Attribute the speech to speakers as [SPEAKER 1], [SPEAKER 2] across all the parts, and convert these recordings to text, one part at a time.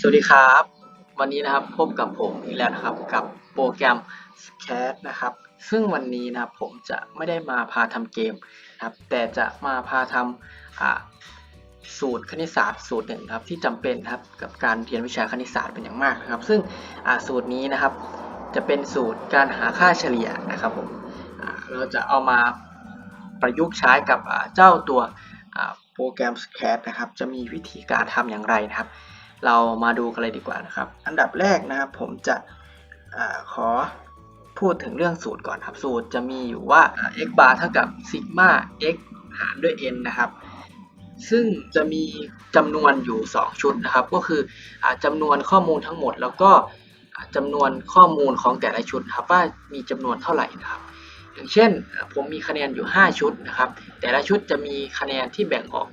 [SPEAKER 1] สวัสดีครับ วันนี้นะครับพบกับผมอีกแล้วนะครับกับโปรแกรม SCAD นะครับ ซึ่งวันนี้นะครับผมจะไม่ได้มาพาทำเกมนะครับ แต่จะมาพาทำอ่าสูตรคณิตศาสตร์สูตรหนึ่งครับที่จำเป็นครับกับการเรียนวิชาคณิตศาสตร์เป็นอย่างมากนะครับ ซึ่งอ่าสูตรนี้นะครับ จะเป็นสูตรการหาค่าเฉลี่ยนะครับผมเราจะเอามาประยุกต์ใช้กับเจ้าตัวอ่าโปรแกรม SCAD นะครับ จะมีวิธีการทำอย่างไรนะครับ เรามาดูกันเลยดีกว่านะครับ อันดับแรกนะครับผมจะอขอพูดถึงเรื่องสูตรก่อนครับ สูตรจะมีอยู่ว่า x bar เท่ากับ sigma x หารด้วย n นะครับซึ่งจะมีจำนวนอยู่ 2 ชุดนะครับ ก็คืออจำนวนข้อมูลทั้งหมด แล้วก็จำนวนข้อมูลของแต่ละชุดครับว่ามีจำนวนเท่าไหร่นะครับ อย่างเช่นผมมีคะแนนอยู่ 5 ชุดนะครับ แต่ละชุดจะมีคะแนนที่แบ่งออก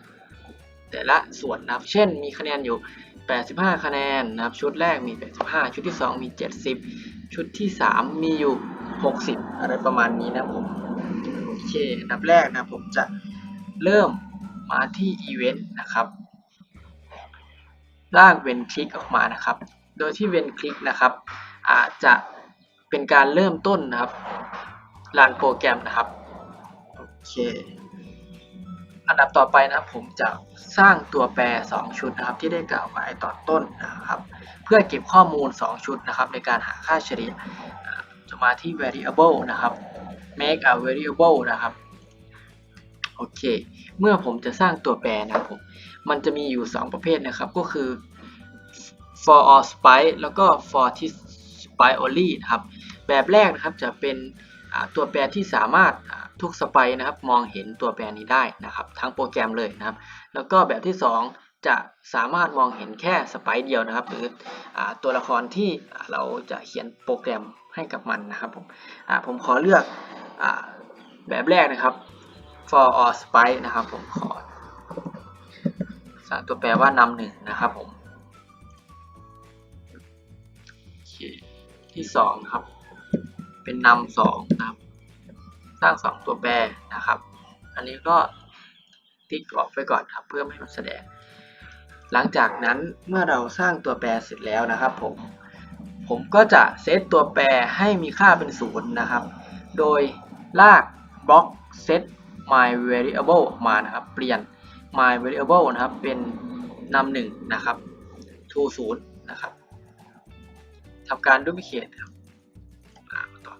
[SPEAKER 1] แต่ละส่วนนะครับ เช่น มีคะแนนอยู่ 85 คะแนนนะครับ ชุดแรกมี 85 ชุดที่ 2 มี 70 ชุดที่ 3 มีอยู่ 60 อะไรประมาณนี้นะผมโอเคอันดับแรกนะผมจะเริ่มมาที่ Event นะครับลากเวนคลิกออกมานะครับ โดยที่เวนคลิกนะครับ อาจจะเป็นการเริ่มต้นนะครับรันโปรแกรมนะครับ โอเค อันดับต่อไปนะครับผมจะสร้างตัวแปร 2 ชุดนะครับ ที่ได้กล่าวไว้ตอนต้นนะครับ เพื่อเก็บข้อมูล 2 ชุดนะครับ ในการหาค่าเฉลี่ยจะมาที่ variable นะครับ make a variable นะครับโอเค เมื่อผมจะสร้างตัวแปรนะครับผมมันจะมีอยู่ 2 ประเภทนะครับ ก็คือ for all spice แล้วก็ for t spice only นะครับ แบบแรกนะครับจะเป็น ตัวแปรที่สามารถทุกสไปซ์นะครับมองเห็นตัวแปรนี้ได้นะครับทั้งโปรแกรมเลยนะครับ แล้วก็แบบที่ 2 จะสามารถมองเห็นแค่สไปซ์เดียวนะครับหรืออตัวละครที่เราจะเขียนโปรแกรมให้กับมันนะครับผมผมขอเลือกอแบบแรกนะครับ for all spice นะครับผมขอสางตัวแปรว่านำหนึ่งนะครับผมที่สองครับ เป็นนำสองนะครับ สร้างสองตัวแปรนะครับ อันนี้ก็ติ๊กออกไปก่อนครับ เพื่อไม่ให้มันแสดง หลังจากนั้นเมื่อเราสร้างตัวแปรเสร็จแล้วนะครับ ผม ผมก็จะเซตตัวแปรให้มีค่าเป็นศูนย์นะครับ โดยลากบล็อก set my variable มานะครับ เปลี่ยน my variable นะครับ เป็นนำหนึ่งนะครับ to ศูนย์นะครับทำการ duplicate ครับ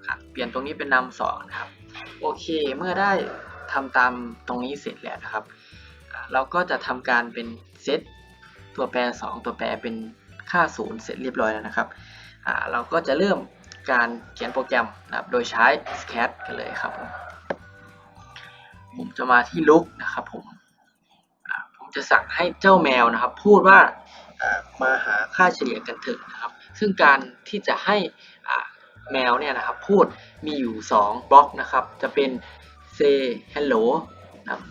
[SPEAKER 1] ครับเปลี่ยนตรงนี้เป็นนำสองนะครับ โอเค เมื่อได้ทำตามตรงนี้เสร็จแล้วนะครับ เราก็จะทำการเป็นเซตตัวแปร 2 ตัวแปรเป็นค่าศูนย์เสร็จเรียบร้อยแล้วนะครับ เราก็จะเริ่มการเขียนโปรแกรมนะครับโดยใช้ SCAD กันเลยครับผมผมจะมาที่ look นะครับผมผมจะสั่งให้เจ้าแมวนะครับ พูดว่ามาหาค่าเฉลี่ยกันเถอะนะครับ ซึ่งการที่จะให้ แมวเนี่ยนะครับพูดมีอยู่ 2 บล็อกนะครับ จะเป็น say hello นะ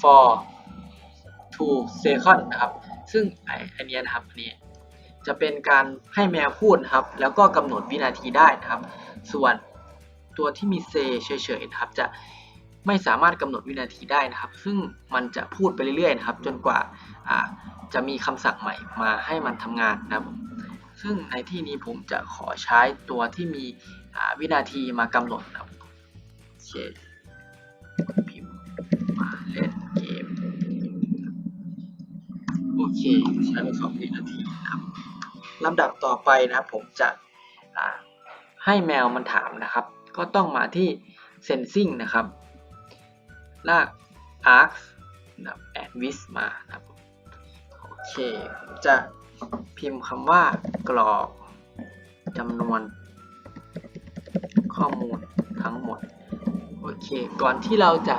[SPEAKER 1] for two second นะครับ ซึ่งไอ้อันเนี้ยนะครับอันนี้จะเป็นการให้แมวพูดนะครับ แล้วก็กำหนดวินาทีได้นะครับ ส่วนตัวที่มี say เฉยๆนะครับ จะไม่สามารถกำหนดวินาทีได้นะครับ ซึ่งมันจะพูดไปเรื่อยๆนะครับ จนกว่าจะมีคำสั่งใหม่มาให้มันทำงานนะครับ ซึ่งในที่นี้ผมจะขอใช้ตัวที่มีวินาทีมากำหนดครับเช่นพิมพ์มาเล่นเกม โอเคใช้ไปสองวินาทีนะครับลำดับต่อไปนะครับผมจะให้แมวมันถามนะครับ ก็ต้องมาที่ sensing นะครับ ลาก arcs นะครับ add with มานะครับ โอเค ผมจะ พิมพ์คำว่ากรอกจำนวน ข้อมูลทั้งหมด โอเค ก่อนที่เราจะ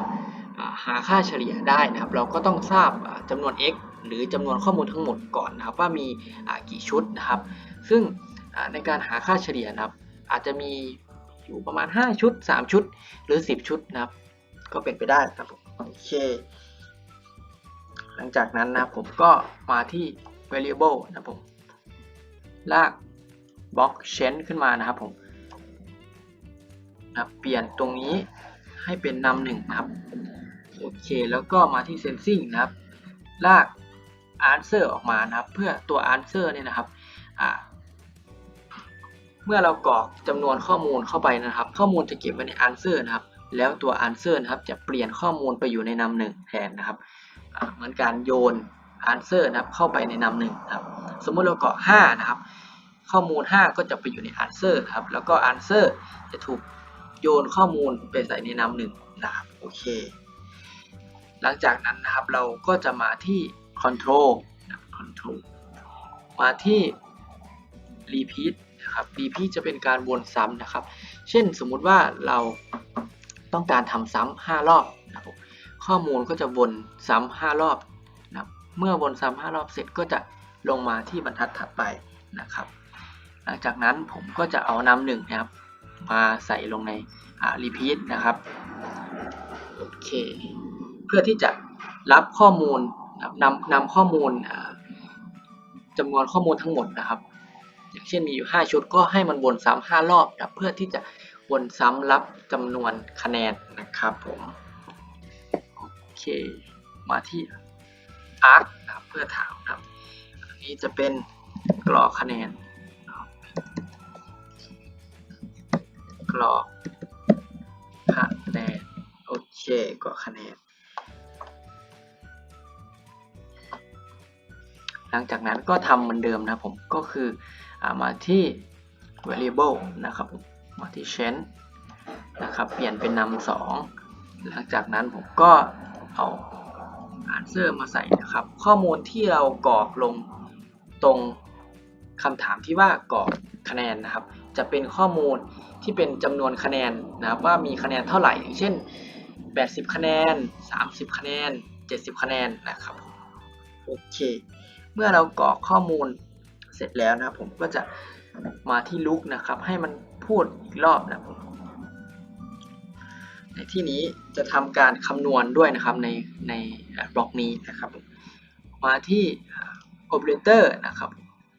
[SPEAKER 1] หาค่าเฉลี่ยได้นะครับ เราก็ต้องทราบจำนวน x หรือจำนวนข้อมูลทั้งหมดก่อนนะครับ ว่ามีกี่ชุดนะครับ ซึ่งในการหาค่าเฉลี่ยนะครับ อาจจะมีอยู่ประมาณ 5 ชุด 3 ชุด หรือ 10 ชุดนะครับ ก็เป็นไปได้ครับผมโอเค หลังจากนั้นนะผมก็มาที่ variable นะผมลาก block change ขึ้นมานะครับผมนะเปลี่ยนตรงนี้ให้เป็นนำหนึ่งนะครับ โอเค แล้วก็มาที่ sensing นะครับ ลาก answer ออกมานะครับ เพื่อตัว answer เนี่ยนะครับ เมื่อเรากรอกจำนวนข้อมูลเข้าไปนะครับ ข้อมูลจะเก็บไว้ใน answer นะครับ แล้วตัว answer นะครับ จะเปลี่ยนข้อมูลไปอยู่ในนำหนึ่งแทนนะครับ เหมือนการโยน answer นะครับเข้าไปในนำหนึ่งครับ สมมติเรากรอก5นะครับ ข้อมูล 5 ก็จะไปอยู่ใน answer ครับ แล้วก็ answer จะถูกโยนข้อมูลไปใส่ในนำหนึ่งนะครับโอเค หลังจากนั้นนะครับเราก็จะมาที่ control นะ control มาที่ repeat นะครับ repeat จะเป็นการวนซ้ำนะครับ เช่นสมมุติว่าเราต้องการทำซ้ำ5รอบนะครับข้อมูลก็จะวนซ้ำ5รอบนะครับ เมื่อวนซ้ำ5รอบเสร็จก็จะลงมาที่บรรทัดถัดไปนะครับ หลังจากนั้นผมก็จะเอานำหนึ่งนะครับ มาใส่ลงในอ่า repeat นะครับโอเคเพื่อที่จะรับข้อมูลนำนำข้อมูลจำนวนข้อมูลทั้งหมดนะครับ อย่างเช่นมีอยู่ 5 ชุดก็ให้มันวนซ้ำ5รอบนะครับเพื่อที่จะวนซ้ำรับจำนวนคะแนนนะครับผมโอเคมาที่ arc นะครับเพื่อถามครับ อันนี้จะเป็นกรอกคะแนนกรอกคะแนนโอเคกรอกคะแนน หลังจากนั้นก็ทำเหมือนเดิมนะครับผมก็คืออมาที่ variable นะครับมาที่ change นะครับ เปลี่ยนเป็นนำสองหลังจากนั้นผมก็เอา answer มาใส่นะครับ ข้อมูลที่เรากรอกลงตรงคำถามที่ว่ากรอกคะแนนนะครับ จะเป็นข้อมูลที่เป็นจำนวนคะแนนนะครับว่ามีคะแนนเท่าไหร่อย่างเช่น 80 คะแนน 30 คะแนน 70 คะแนนนะครับโอเค เมื่อเรากรอกข้อมูลเสร็จแล้วนะครับผมก็จะมาที่ลุกนะครับ ให้มันพูดอีกรอบนะผม ในที่นี้จะทำการคำนวณด้วยนะครับในในบล็อกนี้นะครับ มาที่ operator นะครับ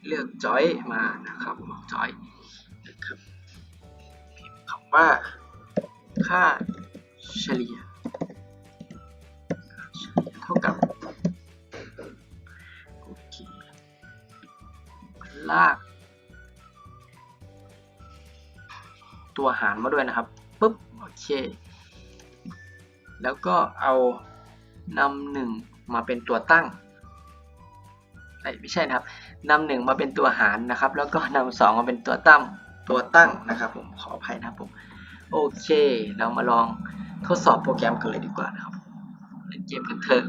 [SPEAKER 1] เลือก join มานะครับ join นะครับคำว่าค่าเฉลี่ยเท่ากับลากตัวหารมาด้วยนะครับปุ๊บโอเค แล้วก็เอานำหนึ่งมาเป็นตัวตั้งไม่ใช่นะครับนำหนึ่งมาเป็นตัวหารนะครับ แล้วก็นำสองมาเป็นตัวตั้งตัวตั้งนะครับ ผมขออภัยนะครับผมโอเค เรามาลองทดสอบโปรแกรมกันเลยดีกว่านะครับเล่นเกมกันเถอะ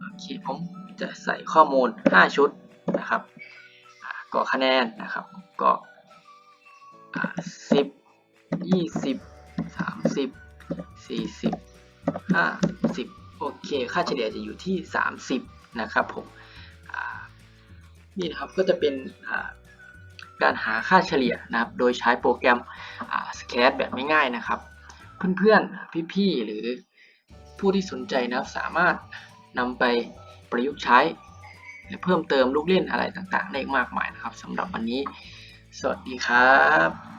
[SPEAKER 1] โอเคผมจะใส่ข้อมูล 5 ชุดนะครับอ่ากรอกคะแนนนะครับกรอกสิบยี่สิ ห้าสิบโอเค ค่าเฉลี่ยจะอยู่ที่ 30 นะครับผมนี่นะครับก็จะเป็นการหาค่าเฉลี่ยนะครับ โดยใช้โปรแกรมสแคทแบบง่ายๆนะครับ เพื่อนๆ พี่ๆ หรือผู้ที่สนใจนะครับสามารถนำไปประยุกต์ใช้และเพิ่มเติมลูกเล่นอะไรต่างๆ ได้มากมายนะครับสำหรับวันนี้ สวัสดีครับ